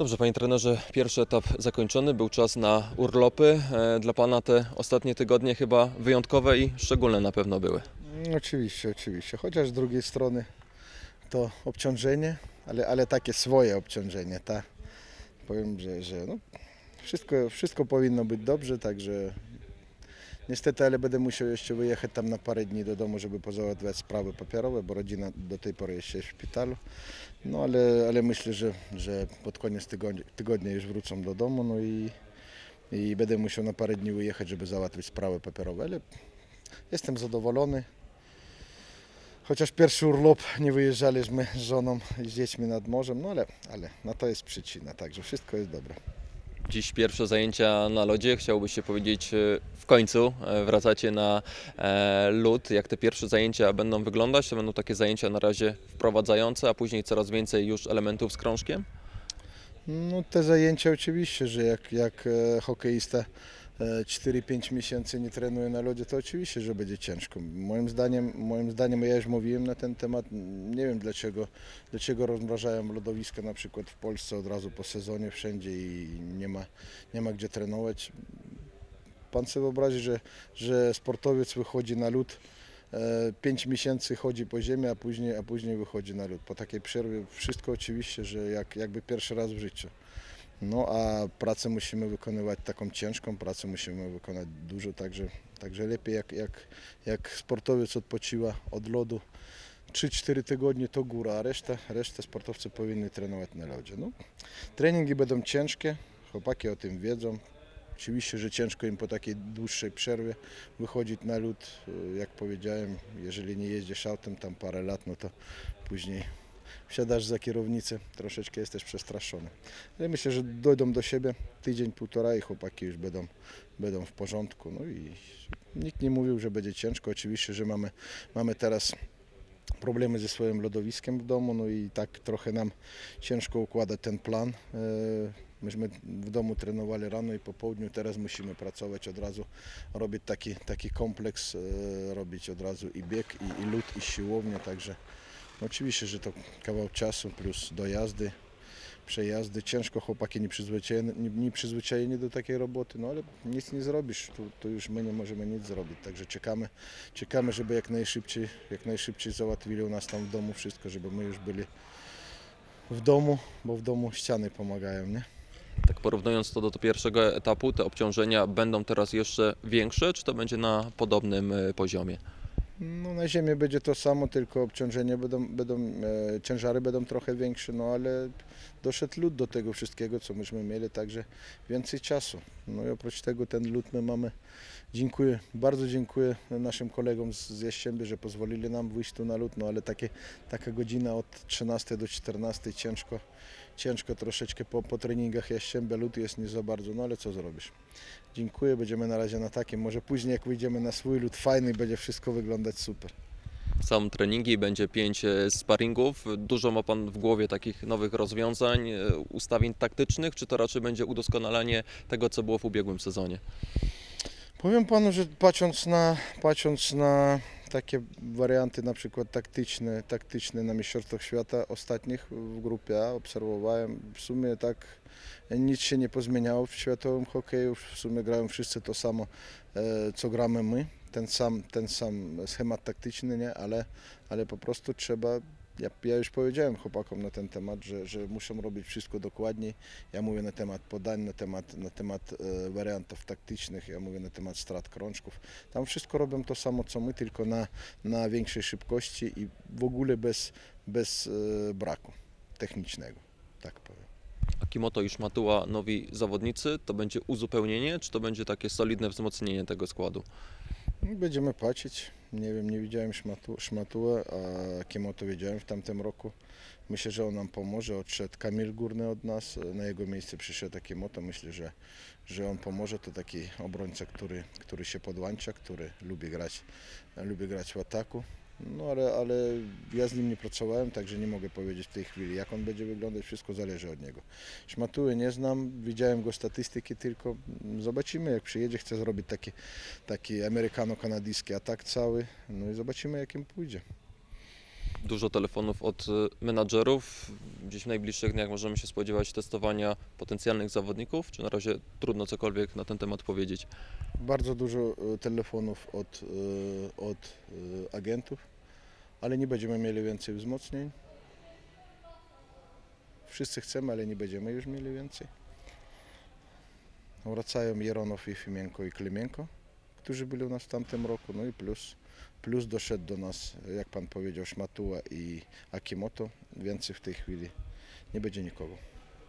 Dobrze, panie trenerze, pierwszy etap zakończony, był czas na urlopy. E, Dla pana te ostatnie tygodnie chyba wyjątkowe i szczególne na pewno były. Mm, Oczywiście, oczywiście. Chociaż z drugiej strony to obciążenie, ale, ale takie swoje obciążenie, tak. Powiem, że, że no, wszystko, wszystko powinno być dobrze, także niestety, ale będę musiał jeszcze wyjechać tam na parę dni do domu, żeby pozałatwiać sprawy papierowe, bo rodzina do tej pory jeszcze w szpitalu. No ale, ale myślę, że, że pod koniec tygodnia, tygodnia już wrócą do domu, no i, i będę musiał na parę dni wyjechać, żeby załatwić sprawy papierowe, ale jestem zadowolony. Chociaż pierwszy urlop nie wyjeżdżaliśmy z żoną i z dziećmi nad morzem, no ale, ale na to jest przyczyna, także wszystko jest dobre. Dziś pierwsze zajęcia na lodzie. Chciałbyście powiedzieć, e, w końcu e, wracacie na e, lód. Jak te pierwsze zajęcia będą wyglądać? To będą takie zajęcia na razie wprowadzające, a później coraz więcej już elementów z krążkiem? No te zajęcia oczywiście, że jak, jak hokeista 4-5 miesięcy nie trenuje na lodzie, to oczywiście, że będzie ciężko. Moim zdaniem, moim zdaniem, ja już mówiłem na ten temat, nie wiem dlaczego, dlaczego rozmrażają lodowiska na przykład w Polsce od razu po sezonie wszędzie i nie ma, nie ma gdzie trenować. Pan sobie wyobrazi, że, że sportowiec wychodzi na lód, 5 miesięcy chodzi po ziemi, a później, a później wychodzi na lód. Po takiej przerwie wszystko oczywiście, że jak, jakby pierwszy raz w życiu. No a pracę musimy wykonywać taką ciężką, pracę musimy wykonać dużo, także, także lepiej jak, jak, jak sportowiec odpoczywa od lodu 3-4 tygodnie to góra, a resztę, resztę sportowcy powinni trenować na lodzie. No, treningi będą ciężkie, chłopaki o tym wiedzą. Oczywiście, że ciężko im po takiej dłuższej przerwie wychodzić na lód. Jak powiedziałem, jeżeli nie jeździsz autem tam parę lat, no to później wsiadasz za kierownicę, troszeczkę jesteś przestraszony. Ale myślę, że dojdą do siebie tydzień, półtora i chłopaki już będą, będą w porządku. No i nikt nie mówił, że będzie ciężko. Oczywiście, że mamy, mamy teraz problemy ze swoim lodowiskiem w domu, no i tak trochę nam ciężko układać ten plan. E, Myśmy w domu trenowali rano i po południu, teraz musimy pracować od razu, robić taki, taki kompleks, e, robić od razu i bieg, i, i lód, i siłownię, także oczywiście, że to kawał czasu plus dojazdy, przejazdy. Ciężko chłopaki nie przyzwyczajeni, nie, nie przyzwyczajeni do takiej roboty, no ale nic nie zrobisz, tu już my nie możemy nic zrobić, także czekamy, czekamy, żeby jak najszybciej, jak najszybciej załatwili u nas tam w domu wszystko, żeby my już byli w domu, bo w domu ściany pomagają, nie? Tak porównując to do pierwszego etapu, te obciążenia będą teraz jeszcze większe, czy to będzie na podobnym e, poziomie? No na ziemi będzie to samo, tylko obciążenie będą, będą e, ciężary będą trochę większe, no ale doszedł lód do tego wszystkiego, co myśmy mieli, także więcej czasu. No i oprócz tego ten lód my mamy. Dziękuję, bardzo dziękuję naszym kolegom z, z że pozwolili nam wyjść tu na lód, no ale takie, taka godzina od 13 do 14 ciężko, ciężko troszeczkę po, po treningach Jastrzębia, lód jest nie za bardzo, no ale co zrobisz. Dziękuję, będziemy na razie na takim, może później jak wyjdziemy na swój lód fajny, będzie wszystko wyglądać super. Są treningi, będzie pięć e, sparingów. Dużo ma Pan w głowie takich nowych rozwiązań, e, ustawień taktycznych, czy to raczej będzie udoskonalenie tego, co było w ubiegłym sezonie? Powiem panu, że patrząc na, patrząc na takie warianty na przykład taktyczne, taktyczne na Mistrzostwach Świata ostatnich w grupie A obserwowałem, w sumie tak nic się nie pozmieniało w światowym hokeju, w sumie grają wszyscy to samo, e, co gramy my, ten sam, ten sam schemat taktyczny, nie? Ale, ale po prostu trzeba ja, ja już powiedziałem chłopakom na ten temat, że, że muszą robić wszystko dokładniej. Ja mówię na temat podań, na temat, na temat e, wariantów taktycznych, ja mówię na temat strat krążków. Tam wszystko robią to samo co my, tylko na, na większej szybkości i w ogóle bez, bez e, braku technicznego, tak powiem. Akimoto i Szmatuła nowi zawodnicy, to będzie uzupełnienie, czy to będzie takie solidne wzmocnienie tego składu? No, Będziemy patrzeć. Nie wiem, nie widziałem szmatu, szmatułę, a Kimoto wiedziałem w tamtym roku. Myślę, że on nam pomoże. Odszedł Kamil Górny od nas, na jego miejsce przyszedł Kimoto. Myślę, że, że on pomoże. To taki obrońca, który, który się podłącza, który lubi grać, lubi grać w ataku. No ale, ale ja z nim nie pracowałem, także nie mogę powiedzieć w tej chwili, jak on będzie wyglądać. Wszystko zależy od niego. Szmatuły nie znam, widziałem go statystyki tylko. Zobaczymy, jak przyjedzie, chce zrobić taki, taki amerykano-kanadyjski atak cały. No i zobaczymy, jak im pójdzie. Dużo telefonów od e, menadżerów. gdzieś w najbliższych dniach możemy się spodziewać testowania potencjalnych zawodników, czy na razie trudno cokolwiek na ten temat powiedzieć? Bardzo dużo e, telefonów od, e, od agentów, ale nie będziemy mieli więcej wzmocnień. Wszyscy chcemy, ale nie będziemy już mieli więcej. Wracają Jeronow, Jefimienko i Klimienko, którzy byli u nas w tamtym roku. No i plus, plus doszedł do nas, jak pan powiedział, Szmatuła i Akimoto. Więcej w tej chwili nie będzie nikogo.